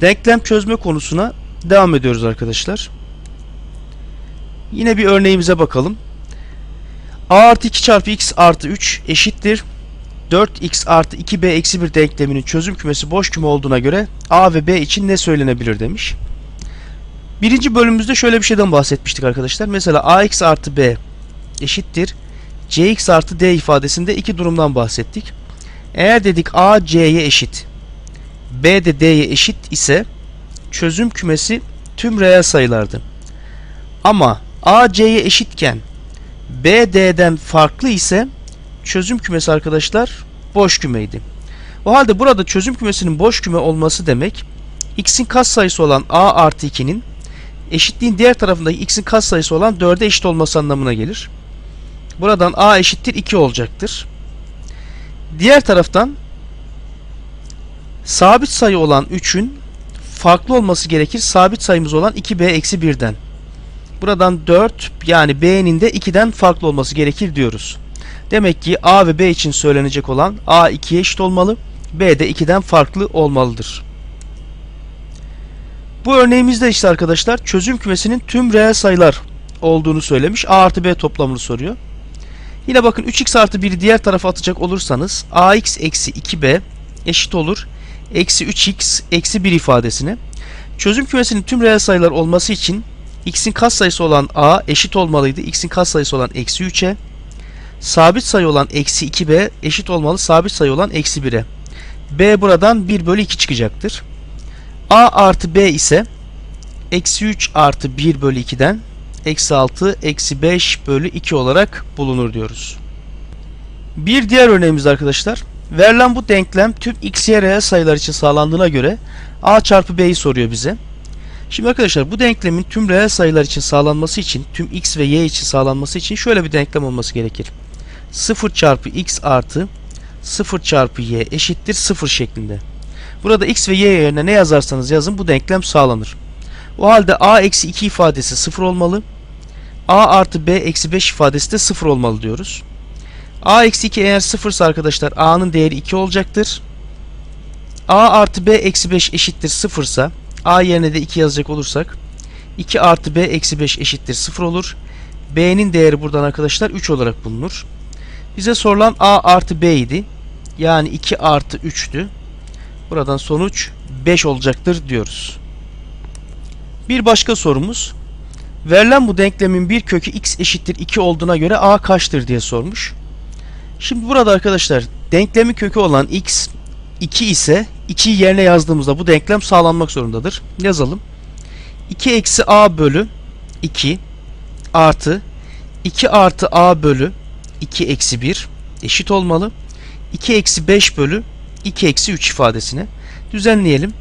Denklem çözme konusuna devam ediyoruz arkadaşlar. Yine bir örneğimize bakalım. a artı 2 çarpı x artı 3 eşittir. 4x artı 2b eksi 1 denkleminin çözüm kümesi boş küme olduğuna göre a ve b için ne söylenebilir demiş. Birinci bölümümüzde şöyle bir şeyden bahsetmiştik arkadaşlar. Mesela ax artı b eşittir. cx artı d ifadesinde iki durumdan bahsettik. Eğer dedik a c'ye eşit, b de d'ye eşit ise çözüm kümesi tüm reel sayılardı. Ama a c'ye eşitken b d'den farklı ise çözüm kümesi arkadaşlar boş kümeydi. O halde burada çözüm kümesinin boş küme olması demek x'in katsayısı olan a artı 2'nin eşitliğin diğer tarafındaki x'in katsayısı olan 4'e eşit olması anlamına gelir. Buradan a eşittir 2 olacaktır. Diğer taraftan sabit sayı olan 3'ün farklı olması gerekir sabit sayımız olan 2b eksi 1'den. Buradan 4 yani b'nin de 2'den farklı olması gerekir diyoruz. Demek ki a ve b için söylenecek olan a 2'ye eşit olmalı, b de 2'den farklı olmalıdır. Bu örneğimizde işte arkadaşlar çözüm kümesinin tüm reel sayılar olduğunu söylemiş. a artı b toplamını soruyor. Yine bakın 3x artı 1'i diğer tarafa atacak olursanız ax eksi 2b eşit olur. Eksi 3x eksi 1 ifadesine. Çözüm kümesinin tüm reel sayılar olması için x'in katsayısı olan a eşit olmalıydı. x'in katsayısı olan eksi 3'e. Sabit sayı olan eksi 2b eşit olmalı sabit sayı olan eksi 1'e. b buradan 1 bölü 2 çıkacaktır. a artı b ise eksi 3 artı 1 bölü 2'den eksi 6 eksi 5 bölü 2 olarak bulunur diyoruz. Bir diğer örneğimiz arkadaşlar. Verilen bu denklem tüm x, y reel sayılar için sağlandığına göre a çarpı b'yi soruyor bize. Şimdi arkadaşlar bu denklemin tüm reel sayılar için sağlanması için, tüm x ve y için sağlanması için şöyle bir denklem olması gerekir. 0 çarpı x artı 0 çarpı y eşittir 0 şeklinde. Burada x ve y yerine ne yazarsanız yazın bu denklem sağlanır. O halde a eksi 2 ifadesi 0 olmalı. a artı b eksi 5 ifadesi de 0 olmalı diyoruz. A eksi 2 eğer 0 ise arkadaşlar a'nın değeri 2 olacaktır. a artı b eksi 5 eşittir 0 ise a yerine de 2 yazacak olursak 2 artı b eksi 5 eşittir 0 olur. b'nin değeri buradan arkadaşlar 3 olarak bulunur. Bize sorulan a artı b idi. Yani 2 artı 3'tü. Buradan sonuç 5 olacaktır diyoruz. Bir başka sorumuz. Verilen bu denklemin bir kökü x eşittir 2 olduğuna göre a kaçtır diye sormuş. Şimdi burada arkadaşlar denklemin kökü olan x 2 ise 2'yi yerine yazdığımızda bu denklem sağlanmak zorundadır. Yazalım. 2 eksi a bölü 2 artı 2 artı a bölü 2 eksi 1 eşit olmalı. 2 eksi 5 bölü 2 eksi 3 ifadesine düzenleyelim.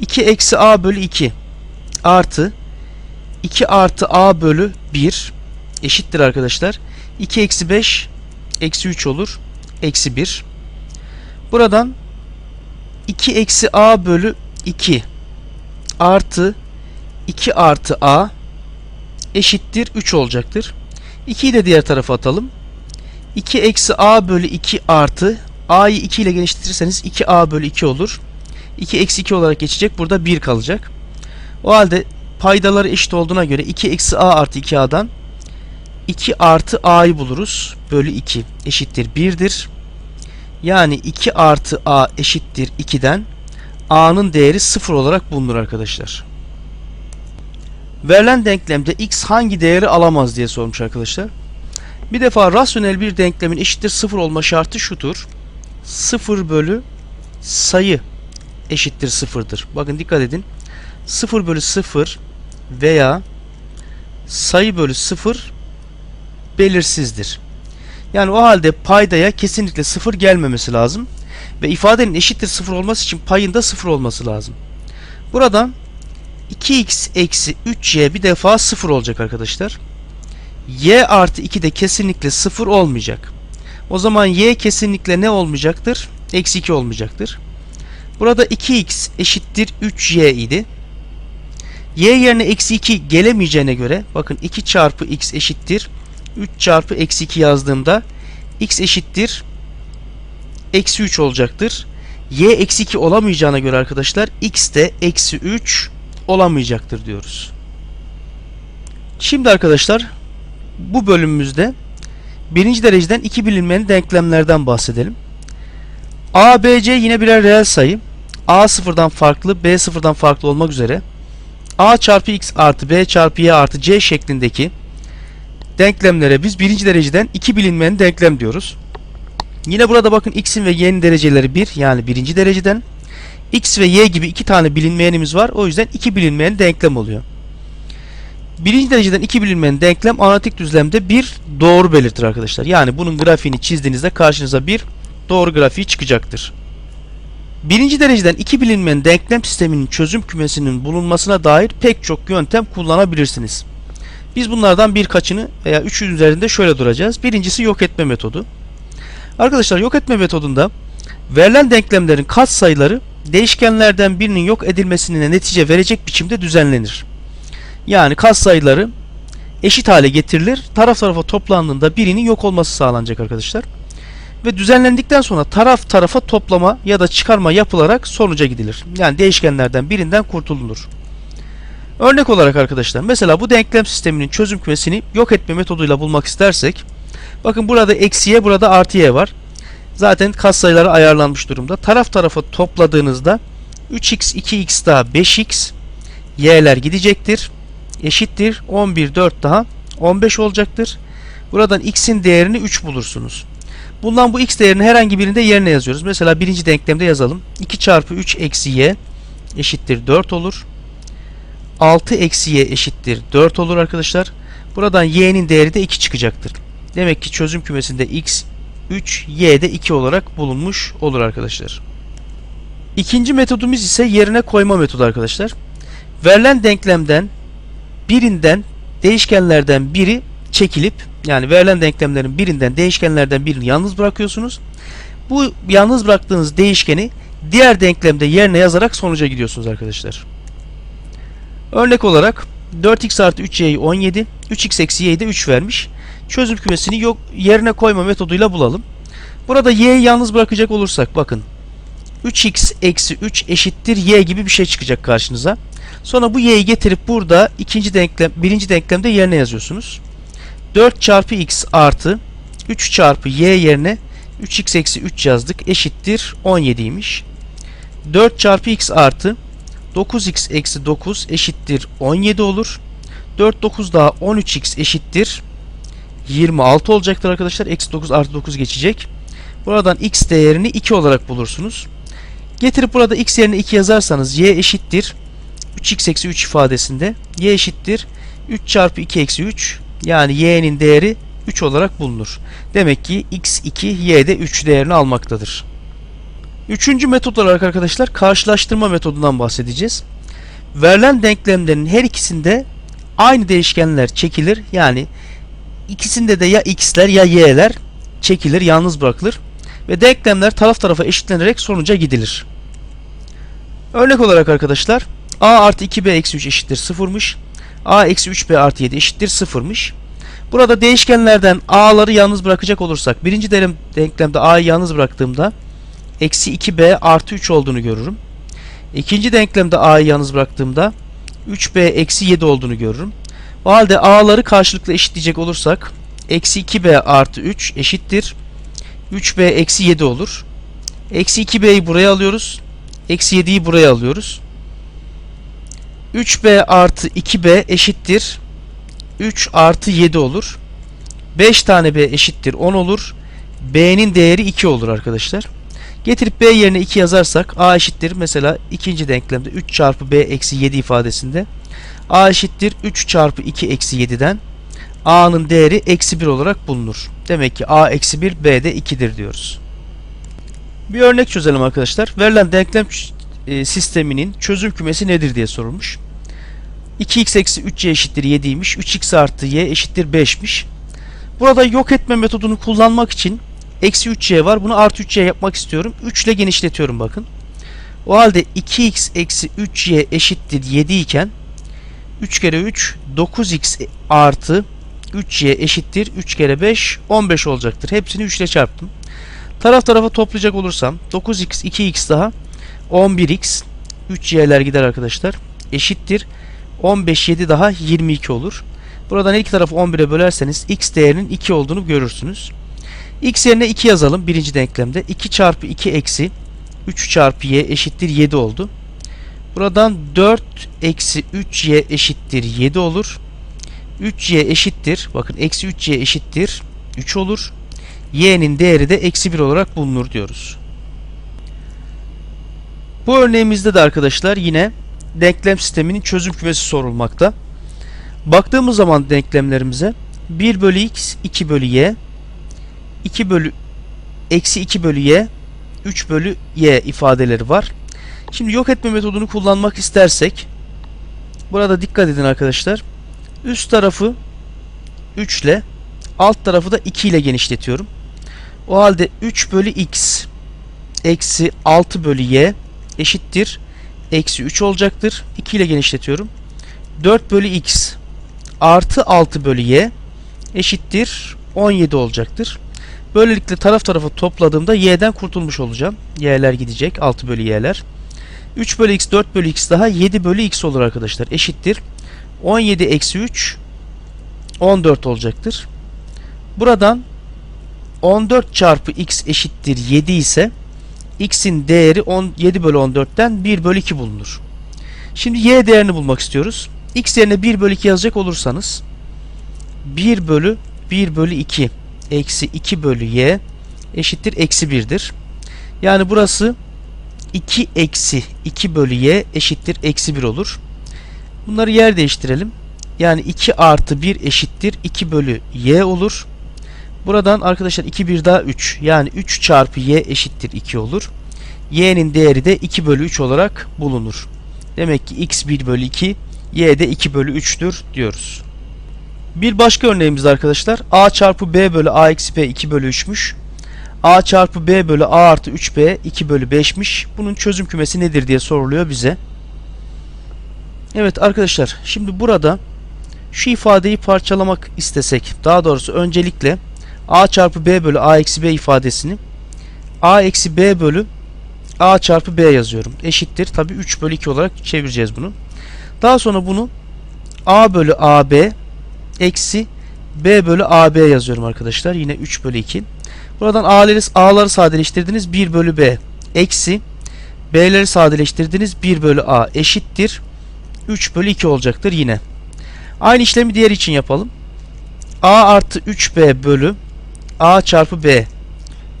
2 eksi a bölü 2 artı 2 artı a bölü 1 eşittir arkadaşlar. 2 eksi 5 eksi 3 olur. Eksi 1. Buradan 2 eksi a bölü 2 artı 2 artı a eşittir 3 olacaktır. 2'yi de diğer tarafa atalım. 2 eksi a bölü 2 artı a'yı 2 ile genişletirseniz 2a bölü 2 olur. 2 eksi 2 olarak geçecek. Burada 1 kalacak. O halde paydaları eşit olduğuna göre 2 eksi a artı 2a'dan 2 artı a'yı buluruz. Bölü 2 eşittir 1'dir. Yani 2 artı a eşittir 2'den a'nın değeri 0 olarak bulunur arkadaşlar. Verilen denklemde x hangi değeri alamaz diye sormuş arkadaşlar. Bir defa rasyonel bir denklemin eşittir 0 olma şartı şudur. 0 bölü sayı eşittir 0'dır. Bakın dikkat edin. 0 bölü 0 veya sayı bölü 0 belirsizdir. Yani o halde paydaya kesinlikle 0 gelmemesi lazım. Ve ifadenin eşittir 0 olması için payında 0 olması lazım. Buradan 2x eksi 3y bir defa 0 olacak arkadaşlar. y artı 2 de kesinlikle 0 olmayacak. O zaman y kesinlikle ne olmayacaktır? Eksi 2 olmayacaktır. Burada 2x eşittir 3y idi. y yerine eksi 2 gelemeyeceğine göre bakın 2 çarpı x eşittir 3 çarpı eksi 2 yazdığımda x eşittir eksi 3 olacaktır. y eksi 2 olamayacağına göre arkadaşlar x de eksi 3 olamayacaktır diyoruz. Şimdi arkadaşlar bu bölümümüzde birinci dereceden iki bilinmeyen denklemlerden bahsedelim. A, B, C yine birer reel sayı. A sıfırdan farklı, B sıfırdan farklı olmak üzere A çarpı X artı B çarpı Y artı C şeklindeki denklemlere biz birinci dereceden iki bilinmeyen denklem diyoruz. Yine burada bakın X'in ve Y'nin dereceleri 1 yani birinci dereceden. X ve Y gibi iki tane bilinmeyenimiz var. O yüzden iki bilinmeyen denklem oluyor. Birinci dereceden iki bilinmeyen denklem analitik düzlemde bir doğru belirtir arkadaşlar. Yani bunun grafiğini çizdiğinizde karşınıza bir doğru grafiği çıkacaktır. Birinci dereceden iki bilinmeyen denklem sisteminin çözüm kümesinin bulunmasına dair pek çok yöntem kullanabilirsiniz. Biz bunlardan birkaçını veya üçü üzerinde şöyle duracağız. Birincisi yok etme metodu. Arkadaşlar yok etme metodunda verilen denklemlerin katsayıları değişkenlerden birinin yok edilmesine netice verecek biçimde düzenlenir. Yani katsayıları eşit hale getirilir. Taraf tarafa toplandığında birinin yok olması sağlanacak arkadaşlar. Ve düzenlendikten sonra taraf tarafa toplama ya da çıkarma yapılarak sonuca gidilir. Yani değişkenlerden birinden kurtulunur. Örnek olarak arkadaşlar mesela bu denklem sisteminin çözüm kümesini yok etme metoduyla bulmak istersek bakın burada eksi y burada artı y var. Zaten katsayıları ayarlanmış durumda. Taraf tarafa topladığınızda 3x 2x daha 5x y'ler gidecektir. Eşittir 11 4 daha 15 olacaktır. Buradan x'in değerini 3 bulursunuz. Bundan bu x değerini herhangi birinde yerine yazıyoruz. Mesela birinci denklemde yazalım. 2 çarpı 3 eksi y eşittir 4 olur. 6 eksi y eşittir 4 olur arkadaşlar. Buradan y'nin değeri de 2 çıkacaktır. Demek ki çözüm kümesinde x 3, y de 2 olarak bulunmuş olur arkadaşlar. İkinci metodumuz ise yerine koyma metodu arkadaşlar. Verilen denklemden birinden değişkenlerden biri çekilip yani verilen denklemlerin birinden değişkenlerden birini yalnız bırakıyorsunuz. Bu yalnız bıraktığınız değişkeni diğer denklemde yerine yazarak sonuca gidiyorsunuz arkadaşlar. Örnek olarak 4x artı 3y'yi 17, 3x eksi y'yi de 3 vermiş. Çözüm kümesini yok yerine koyma metoduyla bulalım. Burada y'yi yalnız bırakacak olursak bakın 3x eksi 3 eşittir y gibi bir şey çıkacak karşınıza. Sonra bu y'yi getirip burada ikinci denklem, birinci denklemde yerine yazıyorsunuz. 4 çarpı x artı 3 çarpı y yerine 3x eksi 3 yazdık. Eşittir 17'ymiş. 4 çarpı x artı 9x eksi 9 eşittir 17 olur. 4 9 daha 13x eşittir 26 olacaktır arkadaşlar. Eksi 9 artı 9 geçecek. Buradan x değerini 2 olarak bulursunuz. Getirip burada x yerine 2 yazarsanız y eşittir 3x eksi 3 ifadesinde y eşittir 3 çarpı 2 eksi 3 yani y'nin değeri 3 olarak bulunur. Demek ki x2 y'de 3 değerini almaktadır. Üçüncü metot olarak arkadaşlar karşılaştırma metodundan bahsedeceğiz. Verilen denklemlerin her ikisinde aynı değişkenler çekilir. Yani ikisinde de ya x'ler ya y'ler çekilir, yalnız bırakılır ve denklemler taraf tarafa eşitlenerek sonuca gidilir. Örnek olarak arkadaşlar a artı 2b eksi 3 eşittir 0'mış. a eksi 3b artı 7 eşittir 0'mış. Burada değişkenlerden a'ları yalnız bırakacak olursak birinci denklemde a'yı yalnız bıraktığımda eksi 2b artı 3 olduğunu görürüm. İkinci denklemde a'yı yalnız bıraktığımda 3b eksi 7 olduğunu görürüm. O halde a'ları karşılıklı eşitleyecek olursak eksi 2b artı 3 eşittir 3b eksi 7 olur. Eksi 2b'yi buraya alıyoruz. Eksi 7'yi buraya alıyoruz. 3b artı 2b eşittir 3 artı 7 olur. 5 tane b eşittir 10 olur. b'nin değeri 2 olur arkadaşlar. Getirip b yerine 2 yazarsak a eşittir mesela ikinci denklemde 3 çarpı b eksi 7 ifadesinde a eşittir 3 çarpı 2 eksi 7'den a'nın değeri eksi 1 olarak bulunur. Demek ki a eksi 1 b de 2'dir diyoruz. Bir örnek çözelim arkadaşlar. Verilen denklem e, sisteminin çözüm kümesi nedir diye sorulmuş. 2x eksi 3y eşittir 7'ymiş. 3x artı y eşittir 5'miş. Burada yok etme metodunu kullanmak için eksi 3y var. Bunu artı 3y yapmak istiyorum. 3 ile genişletiyorum bakın. O halde 2x eksi 3y eşittir 7 iken 3 kere 3 9x artı 3y eşittir 3 kere 5 15 olacaktır. Hepsini 3 ile çarptım. Taraf tarafa toplayacak olursam 9x 2x daha 11x 3y'ler gider arkadaşlar. Eşittir 15 7 daha 22 olur. Buradan iki tarafı 11'e bölerseniz x değerinin 2 olduğunu görürsünüz. X yerine 2 yazalım birinci denklemde. 2 çarpı 2 eksi 3 çarpı y eşittir 7 oldu. Buradan 4 eksi 3y eşittir 7 olur. 3y eşittir. Bakın eksi 3y eşittir 3 olur. y'nin değeri de eksi 1 olarak bulunur diyoruz. Bu örneğimizde de arkadaşlar yine denklem sisteminin çözüm kümesi sorulmakta. Baktığımız zaman denklemlerimize 1 bölü x 2 bölü y 2 bölü eksi 2 bölü y 3 bölü y ifadeleri var. Şimdi yok etme metodunu kullanmak istersek burada dikkat edin arkadaşlar. Üst tarafı 3 ile alt tarafı da 2 ile genişletiyorum. O halde 3 bölü x eksi 6 bölü y eşittir. Eksi 3 olacaktır. 2 ile genişletiyorum. 4 bölü x artı 6 bölü y eşittir 17 olacaktır. Böylelikle taraf tarafa topladığımda y'den kurtulmuş olacağım. y'ler gidecek. 6 bölü y'ler. 3 bölü x 4 bölü x daha 7 bölü x olur arkadaşlar. Eşittir. 17 eksi 3 14 olacaktır. Buradan 14 çarpı x eşittir 7 ise x'in değeri 17 bölü 14'ten 1 bölü 2 bulunur. Şimdi y değerini bulmak istiyoruz. x yerine 1 bölü 2 yazacak olursanız 1 bölü 1 bölü 2 eksi 2 bölü y eşittir eksi 1'dir. Yani burası 2 eksi 2 bölü y eşittir eksi 1 olur. Bunları yer değiştirelim. Yani 2 artı 1 eşittir 2 bölü y olur. Buradan arkadaşlar 2 1 daha 3. Yani 3 çarpı y eşittir 2 olur. y'nin değeri de 2 bölü 3 olarak bulunur. Demek ki x 1 bölü 2 y de 2 bölü 3'tür diyoruz. Bir başka örneğimiz arkadaşlar a çarpı b bölü a eksi b 2 bölü 3'müş. a çarpı b bölü a artı 3b 2 bölü 5'miş. Bunun çözüm kümesi nedir diye soruluyor bize. Evet arkadaşlar şimdi burada şu ifadeyi parçalamak istesek daha doğrusu öncelikle a çarpı b bölü a eksi b ifadesini a eksi b bölü a çarpı b yazıyorum. Eşittir. Tabi 3 bölü 2 olarak çevireceğiz bunu. Daha sonra bunu a bölü ab eksi b bölü ab yazıyorum arkadaşlar. Yine 3 bölü 2. Buradan a'ları, a'ları sadeleştirdiniz 1 bölü b eksi b'leri sadeleştirdiniz 1 bölü a eşittir. 3 bölü 2 olacaktır yine. Aynı işlemi diğer için yapalım. a artı 3b bölü a çarpı b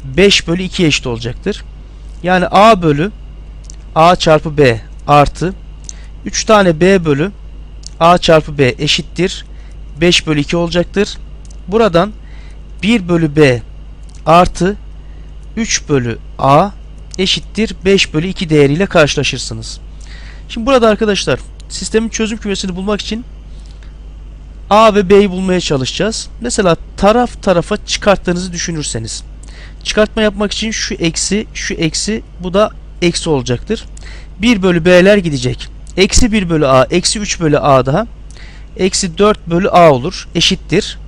5 bölü 2 eşit olacaktır. Yani a bölü a çarpı b artı 3 tane b bölü a çarpı b eşittir 5 bölü 2 olacaktır. Buradan 1 bölü b artı 3 bölü a eşittir 5 bölü 2 değeriyle karşılaşırsınız. Şimdi burada arkadaşlar sistemin çözüm kümesini bulmak için a ve b'yi bulmaya çalışacağız. Mesela taraf tarafa çıkarttığınızı düşünürseniz çıkartma yapmak için şu eksi şu eksi bu da eksi olacaktır. 1 bölü b'ler gidecek. Eksi 1 bölü a eksi 3 bölü a daha eksi 4 bölü a olur. Eşittir.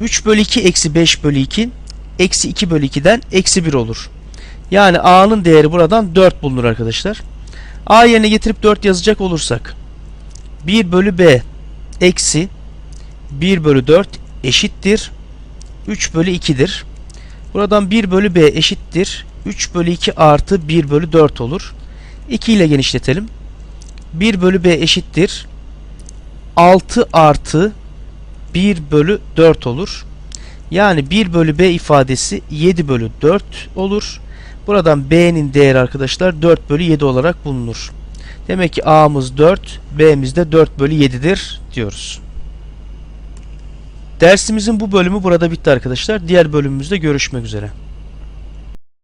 3 bölü 2 eksi 5 bölü 2 eksi 2 bölü 2'den eksi 1 olur. Yani a'nın değeri buradan 4 bulunur arkadaşlar. a yerine getirip 4 yazacak olursak 1 bölü b eksi 1 bölü 4 eşittir 3 bölü 2'dir. Buradan 1 bölü b eşittir 3 bölü 2 artı 1 bölü 4 olur. 2 ile genişletelim. 1 bölü b eşittir 6 artı 1 bölü 4 olur. Yani 1 bölü b ifadesi 7 bölü 4 olur. Buradan b'nin değeri arkadaşlar 4 bölü 7 olarak bulunur. Demek ki a'mız 4, b'miz de 4 bölü 7'dir diyoruz. Dersimizin bu bölümü burada bitti arkadaşlar. Diğer bölümümüzde görüşmek üzere.